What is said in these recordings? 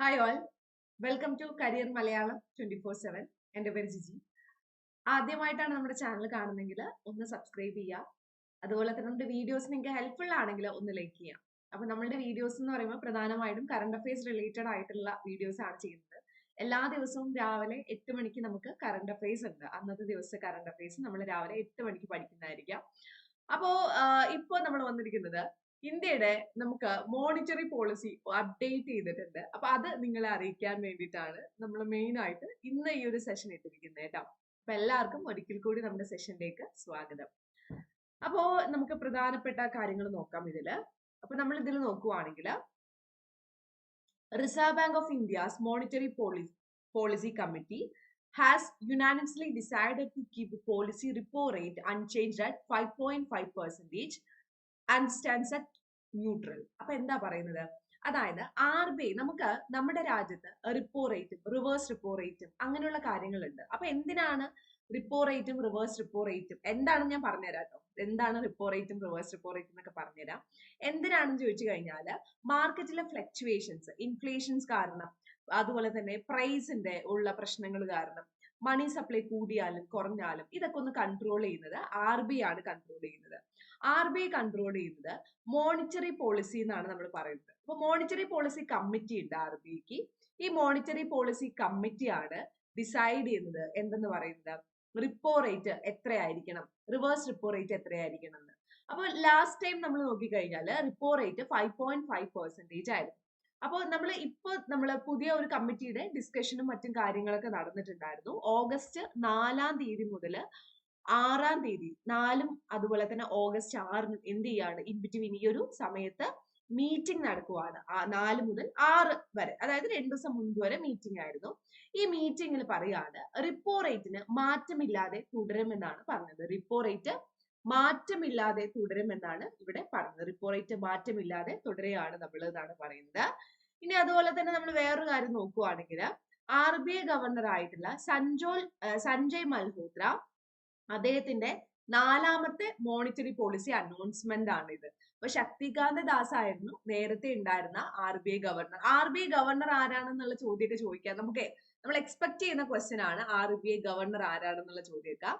Hi all welcome to career Malayalam twenty four seven എന്റെ പേര് ജിജി. ആദ്യമായിട്ടാണ് നമ്മുടെ ചാനൽ കാണുന്നെങ്കിൽ ഒന്ന് സബ്സ്ക്രൈബ് ചെയ്യുക അതുപോലെ തന്നെ നമ്മുടെ വീഡിയോസ് നിങ്ങൾക്ക് ഹെൽപ്ഫുൾ ആണെങ്കിൽ ഒന്ന് ലൈക്ക് ചെയ്യാം. അപ്പൊ നമ്മളുടെ വീഡിയോസ് എന്ന് പറയുമ്പോൾ പ്രധാനമായിട്ടും കറണ്ട് അഫയേഴ്സ് റിലേറ്റഡ് ആയിട്ടുള്ള വീഡിയോസ് ആണ് ചെയ്യുന്നത്. എല്ലാ ദിവസവും രാവിലെ എട്ട് മണിക്ക് നമുക്ക് കറണ്ട് അഫയേഴ്സ് ഉണ്ട്. അന്നത്തെ ദിവസത്തെ കറണ്ട് അഫയേഴ്സ് നമ്മൾ രാവിലെ എട്ട് മണിക്ക് പഠിക്കുന്നതായിരിക്കാം. അപ്പോൾ ഇപ്പോൾ നമ്മൾ വന്നിരിക്കുന്നത് ഇന്ത്യയുടെ നമുക്ക് മോണിറ്ററി പോളിസി അപ്ഡേറ്റ് ചെയ്തിട്ടുണ്ട്. അപ്പൊ അത് നിങ്ങളെ അറിയിക്കാൻ വേണ്ടിയിട്ടാണ് നമ്മൾ മെയിൻ ആയിട്ട് ഇന്ന് ഈ ഒരു സെഷൻ ഇട്ടിരിക്കുന്നത് കേട്ടോ. അപ്പൊ എല്ലാവർക്കും ഒരിക്കൽ കൂടി നമ്മുടെ സെഷനിലേക്ക് സ്വാഗതം. അപ്പോ നമുക്ക് പ്രധാനപ്പെട്ട കാര്യങ്ങൾ നോക്കാം ഇതിൽ. അപ്പൊ നമ്മൾ ഇതിൽ നോക്കുവാണെങ്കിൽ reserve bank of India's monetary policy committee has unanimously decided to keep policy repo rate unchanged at five point five percentage and stands at neutral അപ്പൊ എന്താ പറയുന്നത്? അതായത് ആർ ബി ഐ നമുക്ക് നമ്മുടെ രാജ്യത്ത് റിപ്പോ റേറ്റും റിവേഴ്സ് റിപ്പോ റേറ്റും അങ്ങനെയുള്ള കാര്യങ്ങളുണ്ട്. അപ്പൊ എന്തിനാണ് റിപ്പോ റേറ്റും റിവേഴ്സ് റിപ്പോ റേറ്റും എന്താണ് ഞാൻ പറഞ്ഞുതരാം കേട്ടോ എന്താണ് റിപ്പോ റേറ്റും റിവേഴ്സ് റിപ്പോ റേറ്റും എന്നൊക്കെ പറഞ്ഞുതരാം. എന്തിനാണെന്ന് ചോദിച്ചു കഴിഞ്ഞാൽ മാർക്കറ്റിലെ ഫ്ലക്ച്വേഷൻസ് ഇൻഫ്ലേഷൻസ് കാരണം അതുപോലെ തന്നെ പ്രൈസിന്റെ ഉള്ള പ്രശ്നങ്ങൾ കാരണം മണി സപ്ലൈ കൂടിയാലും കുറഞ്ഞാലും ഇതൊക്കെ ഒന്ന് കൺട്രോൾ ചെയ്യുന്നത് ആർ ബി ആണ് കൺട്രോൾ ചെയ്യുന്നത്. ആർ ബി ഐ കൺട്രോൾ ചെയ്യുന്നത് മോണിറ്ററി പോളിസി എന്നാണ് നമ്മൾ പറയുന്നത്. അപ്പൊ മോണിറ്ററി പോളിസി കമ്മിറ്റി ഉണ്ട് ആർ ബി ഐക്ക് ഈ മോണിറ്ററി പോളിസി കമ്മിറ്റിയാണ് ഡിസൈഡ് ചെയ്യുന്നത് എന്തെന്ന് പറയുന്നത്? റിപ്പോ റേറ്റ് എത്രയായിരിക്കണം? റിവേഴ്സ് റിപ്പോ റേറ്റ് എത്രയായിരിക്കണം എന്ന്. അപ്പൊ ലാസ്റ്റ് ടൈം നമ്മൾ നോക്കിക്കഴിഞ്ഞാൽ repo rate five point five percentage ആയിരുന്നു. അപ്പോൾ നമ്മൾ ഇപ്പോൾ നമ്മൾ പുതിയ ഒരു കമ്മിറ്റിയുടെ ഡിസ്കഷനും മറ്റും കാര്യങ്ങളൊക്കെ നടന്നിട്ടുണ്ടായിരുന്നു. ഓഗസ്റ്റ് നാലാം തീയതി മുതൽ ആറാം തീയതി നാലും അതുപോലെ തന്നെ ഓഗസ്റ്റ് ആറിനും എന്ത് ചെയ്യാണ്? ഇൻ ബിറ്റ്വീൻ ഈ ഒരു സമയത്ത് മീറ്റിംഗ് നടക്കുവാണ്. നാല് മുതൽ ആറ് വരെ. അതായത് രണ്ടു ദിവസം മുൻപ് വരെ മീറ്റിംഗ് ആയിരുന്നു. ഈ മീറ്റിംഗിൽ പറയാണ് റിപ്പോ റേറ്റിന് മാറ്റമില്ലാതെ തുടരുമെന്നാണ് പറഞ്ഞത്. റിപ്പോ റേറ്റ് മാറ്റമില്ലാതെ തുടരുമെന്നാണ് ഇവിടെ പറഞ്ഞത്. റിപ്പോ റേറ്റ് മാറ്റമില്ലാതെ തുടരുകയാണ് നമ്മൾ എന്നാണ് പറയുന്നത്. ഇനി അതുപോലെ തന്നെ നമ്മൾ വേറൊരു കാര്യം നോക്കുവാണെങ്കിൽ ആർ ബി ഐ ഗവർണർ ആയിട്ടുള്ള സഞ്ജോൽ സഞ്ജയ് മൽഹോത്ര അദ്ദേഹത്തിന്റെ നാലാമത്തെ മോണിറ്ററി പോളിസി അനൗൺസ്മെന്റ് ആണ് ഇത് അപ്പൊ ശക്തികാന്ത ദാസ് ആയിരുന്നു നേരത്തെ ഉണ്ടായിരുന്ന R B I governor R B I governor ആരാണെന്നുള്ള ചോദ്യമൊക്കെ ചോദിക്കാം. നമുക്ക് നമ്മൾ എക്സ്പെക്ട് ചെയ്യുന്ന ക്വസ്റ്റ്യൻ ആണ് ആർ ബി ഐ ഗവർണർ ആരാണെന്നുള്ള ചോദ്യമൊക്കെ.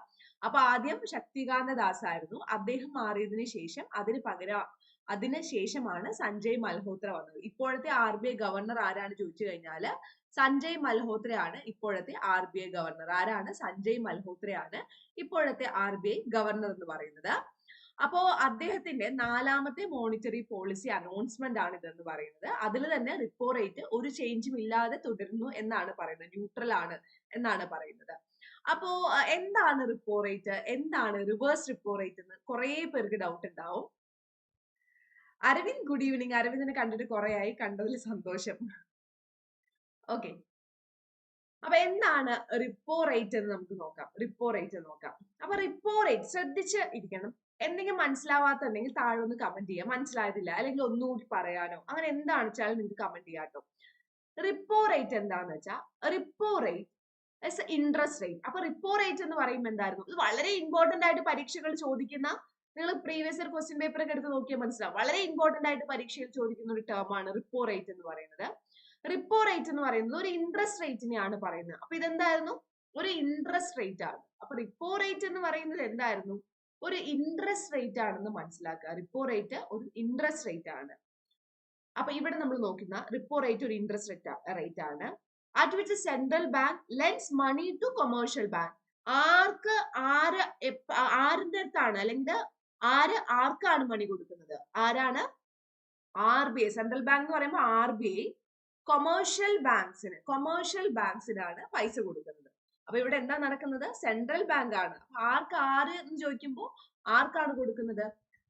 അപ്പൊ ആദ്യം ശക്തികാന്ത ദാസ് ആയിരുന്നു അദ്ദേഹം മാറിയതിനു ശേഷം അതിന് പകരം അതിന് ശേഷമാണ് സഞ്ജയ് മൽഹോത്ര വന്നത്. ഇപ്പോഴത്തെ ആർ ബി ഐ ഗവർണർ ആരാണ് ചോദിച്ചു കഴിഞ്ഞാൽ സഞ്ജയ് മൽഹോത്രയാണ് ഇപ്പോഴത്തെ ആർ ബി ഐ ഗവർണർ. ആരാണ്? സഞ്ജയ് മൽഹോത്രയാണ് ഇപ്പോഴത്തെ ആർ ബി ഐ ഗവർണർ എന്ന് പറയുന്നത്. അപ്പോ അദ്ദേഹത്തിന്റെ നാലാമത്തെ മോണിറ്ററി പോളിസി അനൗൺസ്മെന്റ് ആണ് ഇതെന്ന് പറയുന്നത്. അതിൽ തന്നെ റിപ്പോ റേറ്റ് ഒരു ചേഞ്ചും ഇല്ലാതെ തുടരുന്നു എന്നാണ് പറയുന്നത്. ന്യൂട്രൽ ആണ് എന്നാണ് പറയുന്നത്. അപ്പോ എന്താണ് റിപ്പോ റേറ്റ് എന്താണ് റിവേഴ്സ് റിപ്പോ റേറ്റ് എന്ന് കുറെ പേർക്ക് ഡൗട്ട് ഉണ്ടാവും. അരവിന്ദ് ഗുഡ് ഈവനിങ് അരവിന്ദിനെ കണ്ടിട്ട് കുറെ ആയി. കണ്ടതിൽ സന്തോഷം. ഓക്കെ അപ്പൊ എന്താണ് റിപ്പോ റേറ്റ് എന്ന് നമുക്ക് നോക്കാം. റിപ്പോ റേറ്റ് നോക്കാം. അപ്പൊ റിപ്പോ റേറ്റ് ശ്രദ്ധിച്ച് ഇരിക്കണം. എന്തെങ്കിലും മനസ്സിലാവാത്തുണ്ടെങ്കിൽ താഴെ ഒന്ന് കമന്റ് ചെയ്യാം. മനസ്സിലായതില്ല. അല്ലെങ്കിൽ ഒന്നുകൂടി പറയാനോ. അങ്ങനെ എന്താണ് വെച്ചാൽ നിങ്ങൾക്ക് കമന്റ് ചെയ്യാം കേട്ടോ റിപ്പോ റേറ്റ് എന്താന്ന് വെച്ചാൽ repo rate is interest rate അപ്പൊ റിപ്പോ റേറ്റ് എന്ന് പറയുമ്പോൾ എന്തായിരുന്നു? ഇത് വളരെ ഇമ്പോർട്ടന്റ് ആയിട്ട് പരീക്ഷകൾ ചോദിക്കുന്ന നിങ്ങൾ പ്രീവിയസ് ഇയർ ക്വസ്റ്റ്യൻ പേപ്പർ ഒക്കെ എടുത്ത് നോക്കിയാൽ മനസ്സിലാവും. വളരെ ഇമ്പോർട്ടന്റ് ആയിട്ട് പരീക്ഷയിൽ ചോദിക്കുന്ന ഒരു ടേം ആണ് റിപ്പോ റേറ്റ് എന്ന് പറയുന്നത്. റിപ്പോ റേറ്റ് എന്ന് പറയുന്നത് ഒരു ഇൻട്രസ്റ്റ് റേറ്റിനെയാണ് പറയുന്നത്. അപ്പൊ ഇതെന്തായിരുന്നു? ഒരു ഇൻട്രസ്റ്റ് റേറ്റ് ആണ്. അപ്പൊ റിപ്പോ റേറ്റ് എന്ന് പറയുന്നത് എന്തായിരുന്നു? ഒരു ഇൻട്രസ്റ്റ് റേറ്റ് ആണെന്ന് മനസ്സിലാക്കുക. റിപ്പോ റേറ്റ് ഒരു ഇൻട്രസ്റ്റ് റേറ്റ് ആണ്. അപ്പൊ ഇവിടെ നമ്മൾ നോക്കുന്ന റിപ്പോ റേറ്റ് ഒരു ഇൻട്രസ്റ്റ് റേറ്റ് റേറ്റ് ആണ്. At which central bank lends money to commercial bank ആർക്ക് ആര് ആരുടെ അടുത്താണ്? അല്ലെങ്കിൽ ആര് ആർക്കാണ് മണി കൊടുക്കുന്നത്? ആരാണ്? R B I. Central bank എന്ന് പറയുമ്പോൾ ആർ ബി ഐ. കൊമേഴ്ഷ്യൽ ബാങ്ക്സിന് കൊമേഴ്ഷ്യൽ ബാങ്ക്സിനാണ് പൈസ കൊടുക്കുന്നത്. അപ്പൊ ഇവിടെ എന്താ നടക്കുന്നത്? സെൻട്രൽ ബാങ്ക് ആണ്. ആർക്ക് ആര് എന്ന് ചോദിക്കുമ്പോൾ ആർക്കാണ് കൊടുക്കുന്നത്?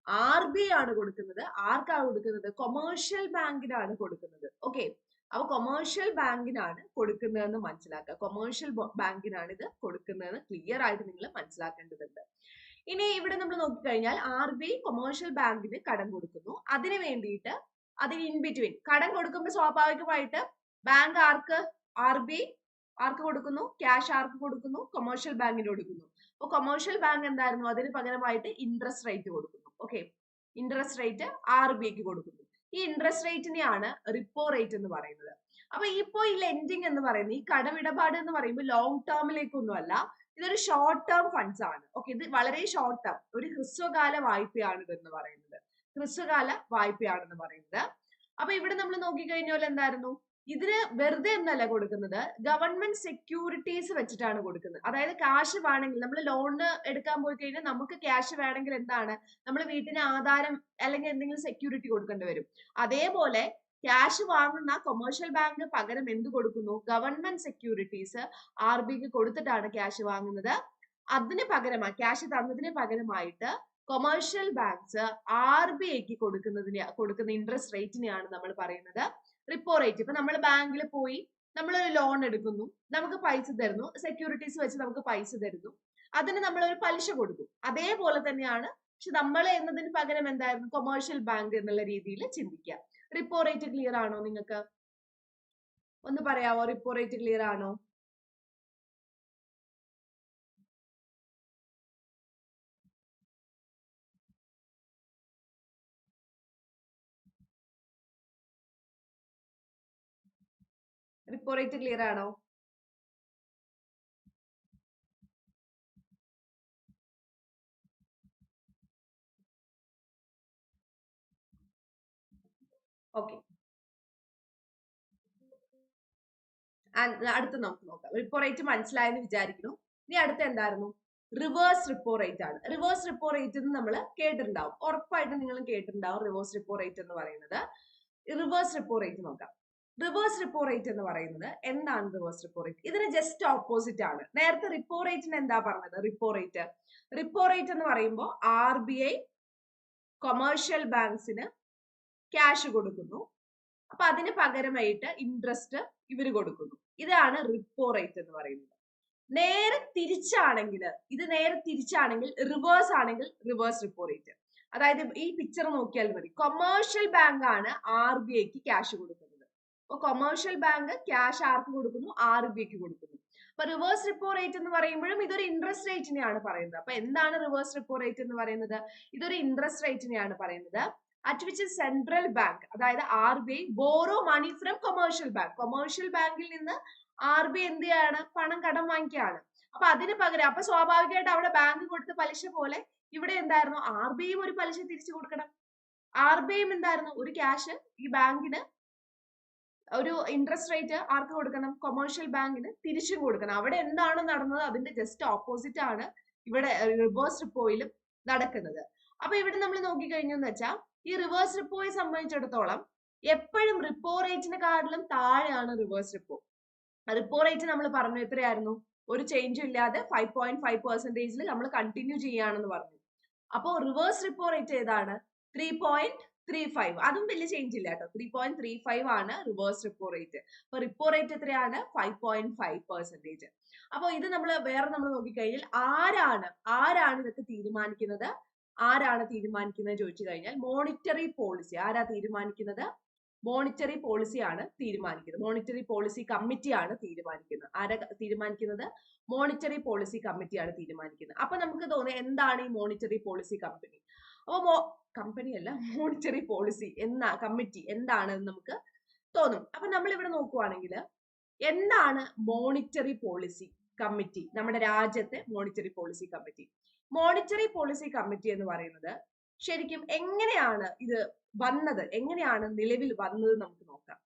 ആർ ബി ആണ് കൊടുക്കുന്നത്. ആർക്കാണ് കൊടുക്കുന്നത്? കൊമേഴ്ഷ്യൽ ബാങ്കിനാണ് കൊടുക്കുന്നത്. ഓക്കെ അപ്പൊ കൊമേഴ്ഷ്യൽ ബാങ്കിനാണ് കൊടുക്കുന്നതെന്ന് മനസ്സിലാക്കുക. കൊമേഴ്ഷ്യൽ ബാങ്കിനാണ് ഇത് കൊടുക്കുന്നതെന്ന് ക്ലിയർ ആയിട്ട് നിങ്ങൾ മനസ്സിലാക്കേണ്ടതുണ്ട്. ഇനി ഇവിടെ നമ്മൾ നോക്കിക്കഴിഞ്ഞാൽ ആർ ബി കൊമേഴ്ഷ്യൽ ബാങ്കിന് കടം കൊടുക്കുന്നു. അതിന് വേണ്ടിയിട്ട് അതിന് ഇൻ ബിറ്റ്വീൻ കടം കൊടുക്കുമ്പോൾ സ്വാഭാവികമായിട്ട് ബാങ്ക് ആർക്ക്? ആർ ബി ആർക്ക് കൊടുക്കുന്നു? ക്യാഷ് ആർക്ക് കൊടുക്കുന്നു? കൊമേഴ്ഷ്യൽ ബാങ്കിന് കൊടുക്കുന്നു. അപ്പൊ കൊമേഴ്ഷ്യൽ ബാങ്ക് എന്തായിരുന്നു? അതിന് പകരമായിട്ട് ഇൻട്രസ്റ്റ് റേറ്റ് കൊടുക്കുന്നു. ഓക്കെ ഇൻട്രസ്റ്റ് റേറ്റ് ആർ ബിക്ക് കൊടുക്കുന്നു. ഈ ഇൻട്രസ്റ്റ് റേറ്റിനെയാണ് റിപ്പോ റേറ്റ് എന്ന് പറയുന്നത്. അപ്പൊ ഇപ്പോ ഈ ലെൻഡിങ് എന്ന് പറയുന്നത് ഈ കടമിടപാട് എന്ന് പറയുമ്പോൾ ലോങ് ടേമിലേക്കൊന്നും അല്ല ഇതൊരു ഷോർട്ട് ടേം ഫണ്ട്സ് ആണ്. ഓക്കെ ഇത് വളരെ ഷോർട്ട് ടേം ഒരു ഹ്രസ്വകാല വായ്പയാണ് ഇതെന്ന് പറയുന്നത്. ഹ്രസ്വകാല വായ്പയാണെന്ന് പറയുന്നത്. അപ്പൊ ഇവിടെ നമ്മൾ നോക്കിക്കഴിഞ്ഞാൽ എന്തായിരുന്നു? ഇതിന് വെറുതെ ഒന്നല്ല കൊടുക്കുന്നത്. ഗവൺമെന്റ് സെക്യൂരിറ്റീസ് വെച്ചിട്ടാണ് കൊടുക്കുന്നത്. അതായത് ക്യാഷ് വേണമെങ്കിൽ നമ്മൾ ലോണ് എടുക്കാൻ പോയി കഴിഞ്ഞാൽ നമുക്ക് ക്യാഷ് വേണമെങ്കിൽ എന്താണ്? നമ്മൾ വീട്ടിന് ആധാരം അല്ലെങ്കിൽ എന്തെങ്കിലും സെക്യൂരിറ്റി കൊടുക്കേണ്ടി വരും. അതേപോലെ ക്യാഷ് വാങ്ങുന്ന കൊമേഴ്ഷ്യൽ ബാങ്ക് പകരം എന്ത് കൊടുക്കുന്നു? ഗവൺമെന്റ് സെക്യൂരിറ്റീസ് ആർ ബിക്ക് കൊടുത്തിട്ടാണ് ക്യാഷ് വാങ്ങുന്നത്. അതിന് പകരമായി ക്യാഷ് തന്നതിന് പകരമായിട്ട് കൊമേഴ്ഷ്യൽ ബാങ്ക്സ് ആർ ബി ഐക്ക് കൊടുക്കുന്നതിന് കൊടുക്കുന്ന ഇൻട്രസ്റ്റ് റേറ്റിനെയാണ് നമ്മൾ പറയുന്നത്. റിപ്പോ റേറ്റ് ഇപ്പൊ നമ്മൾ ബാങ്കിൽ പോയി നമ്മൾ ഒരു ലോൺ എടുക്കുന്നു നമുക്ക് പൈസ തരുന്നു സെക്യൂരിറ്റീസ് വെച്ച് നമുക്ക് പൈസ തരുന്നു. അതിന് നമ്മൾ ഒരു പലിശ കൊടുക്കും. അതേപോലെ തന്നെയാണ് പക്ഷെ നമ്മൾ എന്നതിന് പകരം എന്തായിരുന്നു? കൊമേഴ്ഷ്യൽ ബാങ്ക് എന്നുള്ള രീതിയിൽ ചിന്തിക്കുക. റിപ്പോ റേറ്റ് ക്ലിയർ ആണോ നിങ്ങൾക്ക്? ഒന്ന് പറയാവോ? റിപ്പോ റേറ്റ് ക്ലിയർ ആണോ? റിപ്പോ റേറ്റ് ക്ലിയർ ആണോ? ഓക്കെ അടുത്ത നമുക്ക് നോക്കാം. റിപ്പോ റേറ്റ് മനസ്സിലായെന്ന് വിചാരിക്കുന്നു. ഇനി അടുത്ത എന്തായിരുന്നു? റിവേഴ്സ് റിപ്പോ റേറ്റ് ആണ്. റിവേഴ്സ് റിപ്പോ റേറ്റ് എന്ന് നമ്മൾ കേട്ടിട്ടുണ്ടാവും. ഉറപ്പായിട്ടും നിങ്ങൾ കേട്ടിട്ടുണ്ടാവും റിവേഴ്സ് റിപ്പോ റേറ്റ് എന്ന് പറയുന്നത്. റിവേഴ്സ് റിപ്പോ റേറ്റ് നോക്കാം. റിവേഴ്സ് റിപ്പോ റേറ്റ് എന്ന് പറയുന്നത് എന്താണ് റിവേഴ്സ് റിപ്പോ റേറ്റ് ഇതിന് ജസ്റ്റ് ഓപ്പോസിറ്റ് ആണ്. നേരത്തെ റിപ്പോ റേറ്റിന് എന്താ പറഞ്ഞത്? റിപ്പോ റേറ്റ് റിപ്പോ റേറ്റ് എന്ന് പറയുമ്പോൾ ആർ ബി ഐ കൊമേഴ്ഷ്യൽ ബാങ്ക്സിന് ക്യാഷ് കൊടുക്കുന്നു. അപ്പൊ അതിന് പകരമായിട്ട് ഇൻട്രസ്റ്റ് ഇവർ കൊടുക്കുന്നു. ഇതാണ് റിപ്പോ റേറ്റ് എന്ന് പറയുന്നത്. നേരെ തിരിച്ചാണെങ്കിൽ ഇത് നേരെ തിരിച്ചാണെങ്കിൽ റിവേഴ്സ് ആണെങ്കിൽ റിവേഴ്സ് റിപ്പോ റേറ്റ് അതായത് ഈ പിക്ചർ നോക്കിയാൽ മതി. കൊമേഴ്ഷ്യൽ ബാങ്ക് ആണ് ആർ ബി ഐക്ക് ക്യാഷ് കൊടുക്കുന്നത്. കൊമേഴ്ഷ്യൽ ബാങ്ക് ക്യാഷ് ആർക്ക് കൊടുക്കുന്നു? ആർ ബിക്ക് കൊടുക്കുന്നു. അപ്പൊ റിവേഴ്സ് റിപ്പോ റേറ്റ് എന്ന് പറയുമ്പോഴും ഇതൊരു ഇൻട്രസ്റ്റ് റേറ്റിനെയാണ് പറയുന്നത്. അപ്പൊ എന്താണ് റിവേഴ്സ് റിപ്പോ റേറ്റ് എന്ന് പറയുന്നത്? ഇതൊരു ഇൻട്രസ്റ്റ് റേറ്റിനെയാണ് പറയുന്നത്. അറ്റ് വിച്ച് സെൻട്രൽ ബാങ്ക് അതായത് R B I borrow money from commercial bank commercial ബാങ്കിൽ നിന്ന് ആർ ബി എന്ത് ചെയ്യാണ്? പണം കടം വാങ്ങിക്കുകയാണ്. അപ്പൊ അതിന് പകരം അപ്പൊ സ്വാഭാവികമായിട്ട് അവിടെ ബാങ്ക് കൊടുത്ത പലിശ പോലെ ഇവിടെ എന്തായിരുന്നു? ആർ ബി ഐയും ഒരു പലിശ തിരിച്ചു കൊടുക്കണം. ആർ ബി ഐയും എന്തായിരുന്നു? ഒരു ക്യാഷ് ഈ ബാങ്കിന് ഒരു ഇൻട്രസ്റ്റ് റേറ്റ് ആർക്ക് കൊടുക്കണം? കൊമേഴ്ഷ്യൽ ബാങ്കിന് തിരിച്ചും കൊടുക്കണം. അവിടെ എന്താണ് നടന്നത്? അതിന്റെ ജസ്റ്റ് ഓപ്പോസിറ്റ് ആണ് ഇവിടെ റിവേഴ്സ് റിപ്പോയിലും നടക്കുന്നത്. അപ്പൊ ഇവിടെ നമ്മൾ നോക്കിക്കഴിഞ്ഞെന്ന് വെച്ചാൽ ഈ റിവേഴ്സ് റിപ്പോയെ സംബന്ധിച്ചിടത്തോളം എപ്പോഴും റിപ്പോ റേറ്റിനെക്കാട്ടിലും താഴെയാണ് റിവേഴ്സ് റിപ്പോ റിപ്പോ റേറ്റ് നമ്മൾ പറഞ്ഞു എത്രയായിരുന്നു? ഒരു ചേഞ്ചും ഇല്ലാതെ ഫൈവ് പോയിന്റ് ഫൈവ് പെർസെന്റേജിൽ നമ്മൾ കണ്ടിന്യൂ ചെയ്യാണെന്ന് പറഞ്ഞു. അപ്പോൾ റിവേഴ്സ് റിപ്പോ റേറ്റ് ഏതാണ്? ത്രീ പോയിന്റ് ത്രീ ഫൈവ് അതും വലിയ ചേഞ്ച് ഇല്ല കേട്ടോ. ത്രീ പോയിന്റ് ത്രീ ഫൈവ് ആണ് റിവേഴ്സ് റിപ്പോ റേറ്റ് അപ്പൊ റിപ്പോ റേറ്റ് എത്രയാണ്? ഫൈവ് പോയിന്റ് ഫൈവ് പെർസെന്റേജ് അപ്പോൾ ഇത് നമ്മൾ വേറെ നമ്മൾ നോക്കിക്കഴിഞ്ഞാൽ ആരാണ് ആരാണ് ഇതൊക്കെ തീരുമാനിക്കുന്നത്? ആരാണ് തീരുമാനിക്കുന്നത് ചോദിച്ചു കഴിഞ്ഞാൽ മോണിറ്ററി പോളിസി ആരാ തീരുമാനിക്കുന്നത്? മോണിറ്ററി പോളിസിയാണ് തീരുമാനിക്കുന്നത്. മോണിറ്ററി പോളിസി കമ്മിറ്റിയാണ് തീരുമാനിക്കുന്നത്. ആരാ തീരുമാനിക്കുന്നത്? മോണിറ്ററി പോളിസി കമ്മിറ്റിയാണ് തീരുമാനിക്കുന്നത്. അപ്പൊ നമുക്ക് തോന്നുന്നത് എന്താണ് ഈ മോണിറ്ററി പോളിസി കമ്പനി അപ്പൊ മോ കമ്പനി അല്ല മോണിറ്ററി പോളിസി എന്നാ കമ്മിറ്റി എന്താണെന്ന് നമുക്ക് തോന്നും. അപ്പൊ നമ്മൾ ഇവിടെ നോക്കുവാണെങ്കിൽ എന്താണ് മോണിറ്ററി പോളിസി കമ്മിറ്റി നമ്മുടെ രാജ്യത്തെ monetary policy committee monetary policy committee എന്ന് പറയുന്നത് ശരിക്കും എങ്ങനെയാണ് ഇത് വന്നത്? എങ്ങനെയാണ് നിലവിൽ വന്നത് നമുക്ക് നോക്കാം.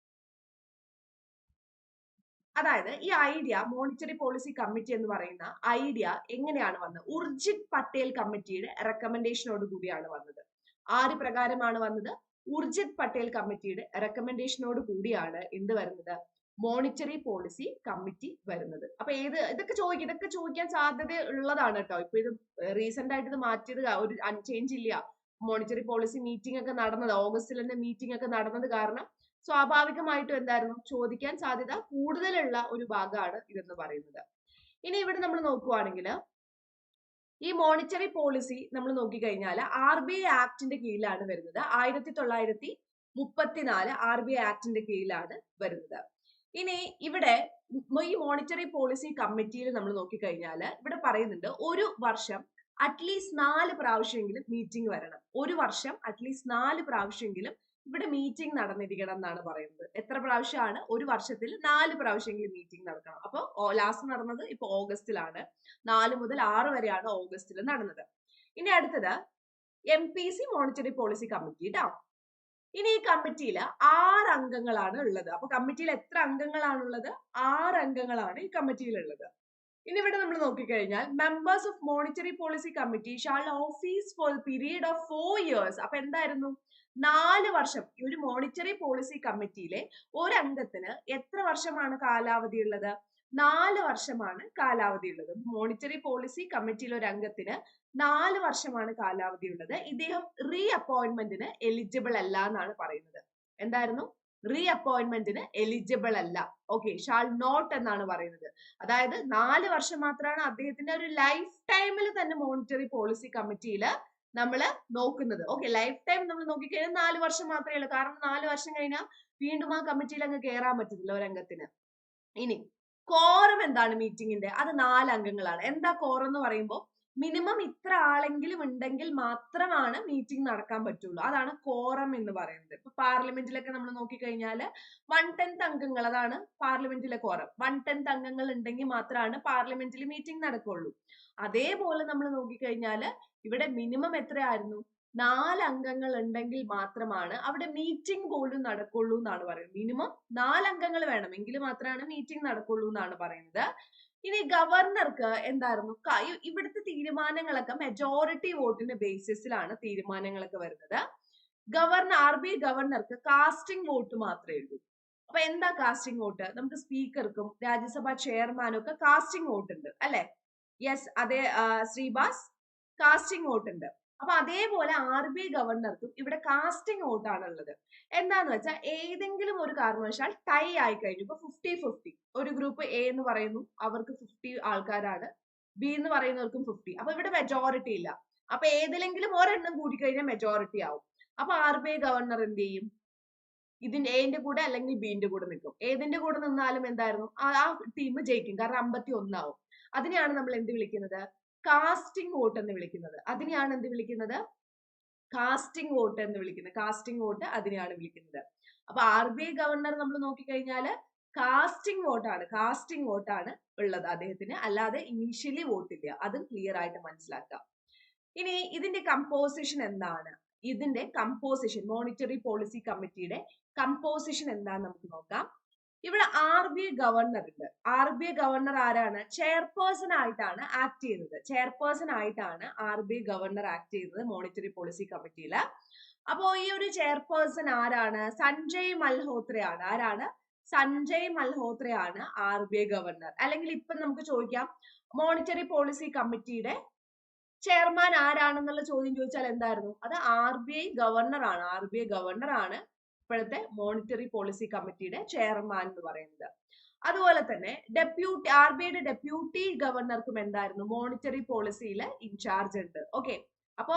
അതായത് ഈ ഐഡിയ മോണിറ്ററി പോളിസി കമ്മിറ്റി എന്ന് പറയുന്ന ഐഡിയ എങ്ങനെയാണ് വന്നത്? ഉർജിത് പട്ടേൽ കമ്മിറ്റിയുടെ റെക്കമെൻഡേഷനോട് കൂടിയാണ് വന്നത്. ആര് പ്രകാരമാണ് വന്നത്? ഉർജിത് പട്ടേൽ കമ്മിറ്റിയുടെ റെക്കമെൻഡേഷനോട് കൂടിയാണ് എന്ത് വരുന്നത്? മോണിറ്ററി പോളിസി കമ്മിറ്റി വരുന്നത്. അപ്പൊ ഏത് ഇതൊക്കെ ചോദിക്കും ഇതൊക്കെ ചോദിക്കാൻ സാധ്യത ഉള്ളതാണ് കേട്ടോ. ഇപ്പൊ ഇത് റീസെന്റ് ആയിട്ട് ഇത് മാറ്റിയത് ഒരു ചേഞ്ച് ഇല്ല. മോണിറ്ററി പോളിസി മീറ്റിംഗ് ഒക്കെ നടന്നത് ഓഗസ്റ്റിൽ തന്നെ മീറ്റിംഗ് ഒക്കെ നടന്നത് കാരണം സ്വാഭാവികമായിട്ടും എന്തായിരുന്നു? ചോദിക്കാൻ സാധ്യത കൂടുതലുള്ള ഒരു ഭാഗമാണ് ഇതെന്ന് പറയുന്നത്. ഇനി ഇവിടെ നമ്മൾ നോക്കുവാണെങ്കിൽ ഈ മോണിറ്ററി പോളിസി നമ്മൾ നോക്കിക്കഴിഞ്ഞാൽ ആർ ബി ഐ ആക്ടിന്റെ കീഴിലാണ് വരുന്നത്. ആയിരത്തി തൊള്ളായിരത്തി മുപ്പത്തിനാല് ആർ ബി ഐ ആക്ടിന്റെ കീഴിലാണ് വരുന്നത്. ഇനി ഇവിടെ ഈ മോണിറ്ററി പോളിസി കമ്മിറ്റിയിൽ നമ്മൾ നോക്കിക്കഴിഞ്ഞാൽ ഇവിടെ പറയുന്നുണ്ട് ഒരു വർഷം അറ്റ്ലീസ്റ്റ് നാല് പ്രാവശ്യമെങ്കിലും മീറ്റിംഗ് വരണം. ഒരു വർഷം അറ്റ്ലീസ്റ്റ് നാല് പ്രാവശ്യമെങ്കിലും ഇവിടെ മീറ്റിംഗ് നടന്നിരിക്കണം എന്നാണ് പറയുന്നത്. എത്ര പ്രാവശ്യമാണ്? ഒരു വർഷത്തിൽ നാല് പ്രാവശ്യമെങ്കിലും മീറ്റിംഗ് നടക്കണം. അപ്പൊ ലാസ്റ്റ് നടന്നത് ഇപ്പൊ ഓഗസ്റ്റിലാണ്. നാല് മുതൽ ആറ് വരെയാണ് ഓഗസ്റ്റിൽ നടന്നത്. ഇനി അടുത്തത് M P C monetary policy committee കേട്ടോ ഇനി ഈ കമ്മിറ്റിയിൽ ആറ് അംഗങ്ങളാണ് ഉള്ളത്. അപ്പൊ കമ്മിറ്റിയിൽ എത്ര അംഗങ്ങളാണുള്ളത്? ആറ് അംഗങ്ങളാണ് ഈ കമ്മിറ്റിയിൽ ഉള്ളത്. ഇനി ഇവിടെ നമ്മൾ നോക്കിക്കഴിഞ്ഞാൽ members of monetary policy committee shall office for period of four years അപ്പൊ എന്തായിരുന്നു? നാല് വർഷം ഈ ഒരു മോണിറ്ററി പോളിസി കമ്മിറ്റിയിലെ ഒരു അംഗത്തിന് എത്ര വർഷമാണ് കാലാവധി ഉള്ളത്? നാല് വർഷമാണ് കാലാവധി ഉള്ളത്. മോണിറ്ററി പോളിസി കമ്മിറ്റിയിലെ ഒരു അംഗത്തിന് നാല് വർഷമാണ് കാലാവധി ഉള്ളത്. ഇദ്ദേഹം റീ അപ്പോയിന്റ്മെന്റിന് എലിജിബിൾ അല്ല എന്നാണ് പറയുന്നത്. എന്തായിരുന്നു? റീ അപ്പോയിന്റ്മെന്റിന് എലിജിബിൾ അല്ല. ഓക്കെ ഷാൾ നോട്ട് എന്നാണ് പറയുന്നത്. അതായത് നാല് വർഷം മാത്രമാണ് അദ്ദേഹത്തിന്റെ ഒരു ലൈഫ് ടൈമിൽ തന്നെ മോണിറ്ററി പോളിസി കമ്മിറ്റിയിൽ നമ്മൾ നോക്കുന്നത്. ഓക്കെ ലൈഫ് ടൈം നമ്മൾ നോക്കിക്കഴിഞ്ഞാൽ നാല് വർഷം മാത്രമേ ഉള്ളൂ. കാരണം നാല് വർഷം കഴിഞ്ഞാൽ വീണ്ടും ആ കമ്മിറ്റിയിൽ അങ്ങ് കയറാൻ പറ്റത്തില്ല ഒരംഗത്തിന് ഇനി കോറം എന്താണ് മീറ്റിംഗിന്റെ അത് നാല് അംഗങ്ങളാണ്. എന്താ കോറം എന്ന് പറയുമ്പോൾ മിനിമം ഇത്ര ആളെങ്കിലും ഉണ്ടെങ്കിൽ മാത്രമാണ് മീറ്റിംഗ് നടക്കാൻ പറ്റുള്ളൂ. അതാണ് കോറം എന്ന് പറയുന്നത്. ഇപ്പൊ പാർലമെന്റിലൊക്കെ നമ്മൾ നോക്കിക്കഴിഞ്ഞാൽ വൺ ടെൻത്ത് അംഗങ്ങൾ അതാണ് പാർലമെന്റിലെ കോറം വൺ ടെൻത്ത് അംഗങ്ങൾ ഉണ്ടെങ്കിൽ മാത്രമാണ് പാർലമെന്റിൽ മീറ്റിംഗ് നടക്കുള്ളൂ. അതേപോലെ നമ്മൾ നോക്കിക്കഴിഞ്ഞാൽ ഇവിടെ മിനിമം എത്രയായിരുന്നു? നാല് അംഗങ്ങൾ ഉണ്ടെങ്കിൽ മാത്രമാണ് അവിടെ മീറ്റിംഗ് പോലും നടക്കുള്ളൂ എന്നാണ് പറയുന്നത്. മിനിമം നാല് അംഗങ്ങൾ വേണം എങ്കിൽ മാത്രമാണ് മീറ്റിംഗ് നടക്കുള്ളൂ എന്നാണ് പറയുന്നത്. ഇനി ഗവർണർക്ക് എന്തായിരുന്നു? ഇവിടുത്തെ തീരുമാനങ്ങളൊക്കെ മെജോറിറ്റി വോട്ടിന്റെ ബേസിസിലാണ് തീരുമാനങ്ങളൊക്കെ വരുന്നത്. ഗവർണർ ആർ ബി ഗവർണർക്ക് കാസ്റ്റിംഗ് വോട്ട് മാത്രമേ ഉള്ളൂ. അപ്പൊ എന്താ കാസ്റ്റിംഗ് വോട്ട്? നമുക്ക് സ്പീക്കർക്കും രാജ്യസഭാ ചെയർമാനും ഒക്കെ കാസ്റ്റിംഗ് വോട്ട് ഉണ്ട് അല്ലെ? യെസ് അതെ ശ്രീബാസ് കാസ്റ്റിംഗ് വോട്ട് ഉണ്ട്. അപ്പൊ അതേപോലെ ആർ ബി ഗവർണർക്കും ഇവിടെ കാസ്റ്റിംഗ് വോട്ടാണ് ഉള്ളത് എന്താന്ന് വെച്ചാൽ ഏതെങ്കിലും ഒരു കാരണവശാൽ ടൈ ആയി കഴിഞ്ഞു. ഇപ്പൊ ഫിഫ്റ്റി ഫിഫ്റ്റി ഒരു ഗ്രൂപ്പ് എ എന്ന് പറയുന്നു അവർക്ക് ഫിഫ്റ്റി ആൾക്കാരാണ്. ബി എന്ന് പറയുന്നവർക്കും ഫിഫ്റ്റി അപ്പൊ ഇവിടെ മെജോറിറ്റി ഇല്ല. അപ്പൊ ഏതിലെങ്കിലും ഒരെണ്ണം കൂടി കഴിഞ്ഞാൽ മെജോറിറ്റി ആവും. അപ്പൊ ആർ ബി ഐ ഗവർണർ എന്ത് ചെയ്യും? ഇതിന്റെ എന്റെ കൂടെ അല്ലെങ്കിൽ ബിന്റെ കൂടെ നിൽക്കും. ഏതിന്റെ കൂടെ നിന്നാലും എന്തായിരുന്നു? ആ ടീം ജയിക്കും. കാരണം അമ്പത്തി ഒന്നാവും. അതിനെയാണ് നമ്മൾ എന്ത് വിളിക്കുന്നത്? കാസ്റ്റിംഗ് വോട്ട് എന്ന് വിളിക്കുന്നത്. അതിനെയാണ് എന്ത് വിളിക്കുന്നത്? കാസ്റ്റിംഗ് വോട്ട് എന്ന് വിളിക്കുന്നത്. കാസ്റ്റിംഗ് വോട്ട് അതിനെയാണ് വിളിക്കുന്നത്. അപ്പൊ ആർ ബി ഐ ഗവർണർ നമ്മൾ നോക്കിക്കഴിഞ്ഞാൽ കാസ്റ്റിംഗ് വോട്ടാണ് കാസ്റ്റിംഗ് വോട്ടാണ് ഉള്ളത് അദ്ദേഹത്തിന്. അല്ലാതെ ഇനീഷ്യലി വോട്ടില്ല അതും ക്ലിയർ ആയിട്ട് മനസ്സിലാക്കാം ഇനി ഇതിന്റെ കമ്പോസിഷൻ എന്താണ്? ഇതിന്റെ കമ്പോസിഷൻ മോണിറ്ററി പോളിസി കമ്മിറ്റിയുടെ കമ്പോസിഷൻ എന്താന്ന് നമുക്ക് നോക്കാം. ഇവിടെ ആർ ബി ഐ ഗവർണർ ഉണ്ട് ആർ ബി ഐ ഗവർണർ ആരാണ്? ചെയർപേഴ്സൺ ആയിട്ടാണ് ആക്ട് ചെയ്യുന്നത് ചെയർപേഴ്സൺ ആയിട്ടാണ് R B I governor act ചെയ്യുന്നത് മോണിറ്ററി പോളിസി കമ്മിറ്റിയിൽ അപ്പോ ഈ ഒരു ചെയർപേഴ്സൺ ആരാണ്? സഞ്ജയ് മൽഹോത്രയാണ്. ആരാണ്? സഞ്ജയ് മൽഹോത്രയാണ് ആർ ബി ഐ ഗവർണർ. അല്ലെങ്കിൽ ഇപ്പം നമുക്ക് ചോദിക്കാം മോണിറ്ററി പോളിസി കമ്മിറ്റിയുടെ ചെയർമാൻ ആരാണെന്നുള്ള ചോദ്യം ചോദിച്ചാൽ എന്തായിരുന്നു? അത് ആർ ബി ഐ ഗവർണർ ആണ് ആർ ബി ഐ ഗവർണർ ആണ് ഇപ്പോഴത്തെ മോണിറ്ററി പോളിസി കമ്മിറ്റിയുടെ ചെയർമാൻ എന്ന് പറയുന്നത്. അതുപോലെ തന്നെ ഡെപ്യൂട്ടി ആർ ബി ഐയുടെ ഡെപ്യൂട്ടി ഗവർണർക്കും എന്തായിരുന്നു മോണിറ്ററി പോളിസിയിൽ ഇൻചാർജ് ഉണ്ട്. ഓക്കെ അപ്പോ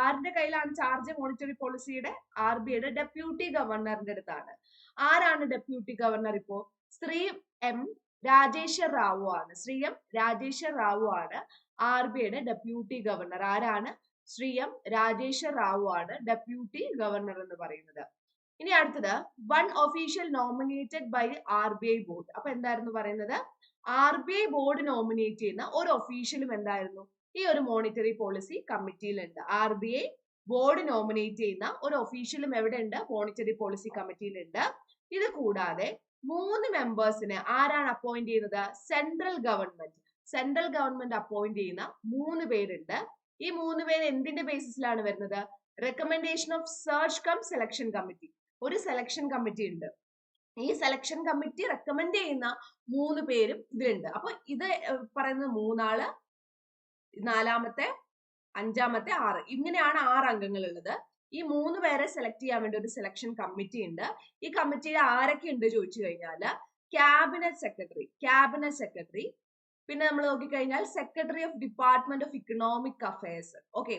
ആരുടെ കയ്യിലാണ് ചാർജ് മോണിറ്ററി പോളിസിയുടെ ആർ ബി ഐയുടെ ഡെപ്യൂട്ടി ഗവർണറിന്റെ അടുത്താണ്. ആരാണ് ഡെപ്യൂട്ടി ഗവർണർ ഇപ്പോ? ശ്രീ എം രാജേശ്വർ റാവു ആണ്. ശ്രീ എം രാജേശ്വർ റാവു ആണ് ആർ ബി ഐയുടെ ഡെപ്യൂട്ടി ഗവർണർ ആരാണ്? ശ്രീ എം രാജേശ്വർ റാവു ആണ് ഡെപ്യൂട്ടി ഗവർണർ എന്ന് പറയുന്നത്. ഇനി അടുത്തത് one official nominated by R B I board അപ്പൊ എന്തായിരുന്നു പറയുന്നത്? R B I board nominate ചെയ്യുന്ന ഒരു ഒഫീഷ്യലും എന്തായിരുന്നു? ഈ ഒരു monetary policy കമ്മിറ്റിയിലുണ്ട് R B I board nominate ചെയ്യുന്ന ഒരു ഒഫീഷ്യലും എവിടെ ഉണ്ട്? മോണിറ്ററി പോളിസി കമ്മിറ്റിയിലുണ്ട് ഇത് കൂടാതെ മൂന്ന് മെമ്പേഴ്സിനെ ആരാണ് അപ്പോയിന്റ് ചെയ്യുന്നത്? Central government central government appoint ചെയ്യുന്ന മൂന്ന് പേരുണ്ട്. ഈ മൂന്ന് പേര് എന്തിന്റെ ബേസിസിലാണ് വരുന്നത്? Recommendation of search cum selection committee ഒരു സെലക്ഷൻ കമ്മിറ്റി ഉണ്ട്. ഈ സെലക്ഷൻ കമ്മിറ്റി റെക്കമെൻഡ് ചെയ്യുന്ന മൂന്ന് പേരും ഇതിലുണ്ട്. അപ്പൊ ഇത് പറയുന്നത് മൂന്നാൾ നാലാമത്തെ അഞ്ചാമത്തെ ആറ്. ഇങ്ങനെയാണ് ആറ് അംഗങ്ങൾ ഉള്ളത് ഈ മൂന്ന് പേരെ സെലക്ട് ചെയ്യാൻ വേണ്ടി ഒരു സെലക്ഷൻ കമ്മിറ്റി ഉണ്ട്. ഈ കമ്മിറ്റിയിൽ ആരൊക്കെ ഉണ്ട് ചോദിച്ചു കഴിഞ്ഞാൽ ക്യാബിനറ്റ് സെക്രട്ടറി ക്യാബിനറ്റ് സെക്രട്ടറി പിന്നെ നമ്മൾ നോക്കിക്കഴിഞ്ഞാൽ secretary of department of economic affairs okay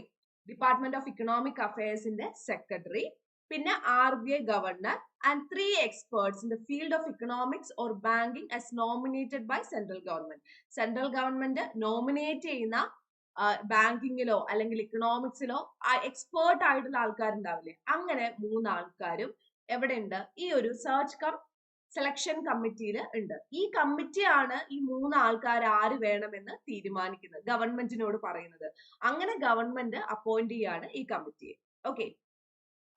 department of economic അഫയേഴ്സിന്റെ secretary പിന്നെ R B I governor and three experts in the field of economics or banking as nominated by central government central government nominate ചെയ്യുന്ന ബാങ്കിങ്ങിലോ അല്ലെങ്കിൽ ഇക്കണോമിക്സിലോ expert ആയിട്ടുള്ള ആൾക്കാരുണ്ടാവില്ലേ? അങ്ങനെ മൂന്ന് ആൾക്കാരും എവിടെ ഉണ്ട് ഈ ഒരു സെർച്ച് കം സെലക്ഷൻ കമ്മിറ്റിയിൽ ഉണ്ട്. ഈ കമ്മിറ്റിയാണ് ഈ മൂന്ന് ആൾക്കാർ ആര് വേണമെന്ന് തീരുമാനിക്കുന്നത് ഗവൺമെന്റിനോട് പറയുന്നത്. അങ്ങനെ ഗവൺമെന്റ് അപ്പോയിന്റ് ചെയ്യാണ് ഈ കമ്മിറ്റിയെ ഓക്കെ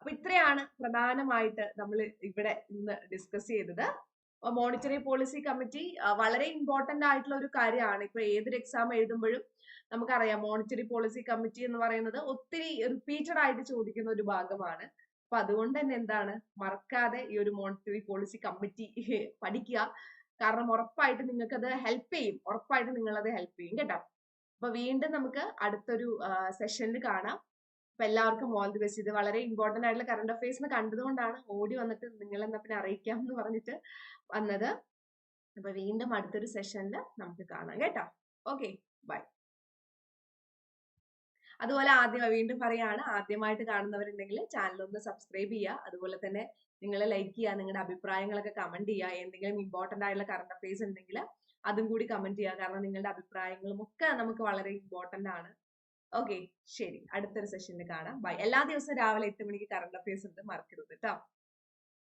അപ്പൊ ഇത്രയാണ് പ്രധാനമായിട്ട് നമ്മൾ ഇവിടെ ഇന്ന് ഡിസ്കസ് ചെയ്തത്. മോണിറ്ററി പോളിസി കമ്മിറ്റി വളരെ ഇമ്പോർട്ടന്റ് ആയിട്ടുള്ള ഒരു കാര്യമാണ്. ഇപ്പൊ ഏതൊരു എക്സാം എഴുതുമ്പോഴും നമുക്കറിയാം മോണിറ്ററി പോളിസി കമ്മിറ്റി എന്ന് പറയുന്നത് ഒത്തിരി റിപ്പീറ്റഡ് ആയിട്ട് ചോദിക്കുന്ന ഒരു ഭാഗമാണ്. അപ്പൊ അതുകൊണ്ട് തന്നെ എന്താണ്? മറക്കാതെ ഈ ഒരു മോണിറ്ററി പോളിസി കമ്മിറ്റി പഠിക്കുക. കാരണം ഉറപ്പായിട്ട് നിങ്ങൾക്ക് അത് ഹെൽപ്പ് ചെയ്യും. ഉറപ്പായിട്ട് നിങ്ങളത് ഹെൽപ്പ് ചെയ്യും. കേട്ടോ? അപ്പൊ വീണ്ടും നമുക്ക് അടുത്തൊരു സെഷനിൽ കാണാം. അപ്പൊ എല്ലാവർക്കും ഓൾ ദി ബെസ്റ്റ്. ഇത് വളരെ ഇമ്പോർട്ടന്റ് ആയിട്ടുള്ള കറണ്ട് അഫയേഴ്സ് കണ്ടതുകൊണ്ടാണ് ഓടി വന്നിട്ട് നിങ്ങൾ എന്നാ പിന്നെ അറിയിക്കാം എന്ന് പറഞ്ഞിട്ട് വന്നത്. അപ്പൊ വീണ്ടും അടുത്തൊരു സെഷനിൽ നമുക്ക് കാണാം കേട്ടോ. ഓക്കെ ബൈ അതുപോലെ ആദ്യം വീണ്ടും പറയാണ് ആദ്യമായിട്ട് കാണുന്നവരുണ്ടെങ്കിൽ ചാനൽ ഒന്ന് സബ്സ്ക്രൈബ് ചെയ്യുക. അതുപോലെ തന്നെ നിങ്ങൾ ലൈക്ക് ചെയ്യുക നിങ്ങളുടെ അഭിപ്രായങ്ങളൊക്കെ കമന്റ് ചെയ്യുക. എന്തെങ്കിലും ഇമ്പോർട്ടന്റ് ആയിട്ടുള്ള കറണ്ട് അഫയേഴ്സ് ഉണ്ടെങ്കിൽ അതും കൂടി കമന്റ് ചെയ്യുക. കാരണം നിങ്ങളുടെ അഭിപ്രായങ്ങളും ഒക്കെ നമുക്ക് വളരെ ഇമ്പോർട്ടന്റ് ആണ്. ഓക്കെ ശരി. അടുത്തൊരു സെഷനിൽ കാണാം. ബൈ എല്ലാ ദിവസവും രാവിലെ എട്ട് മണിക്ക് കറണ്ട് അഫയേഴ്സ് ഉണ്ട്. മറക്കരുത് കേട്ടോ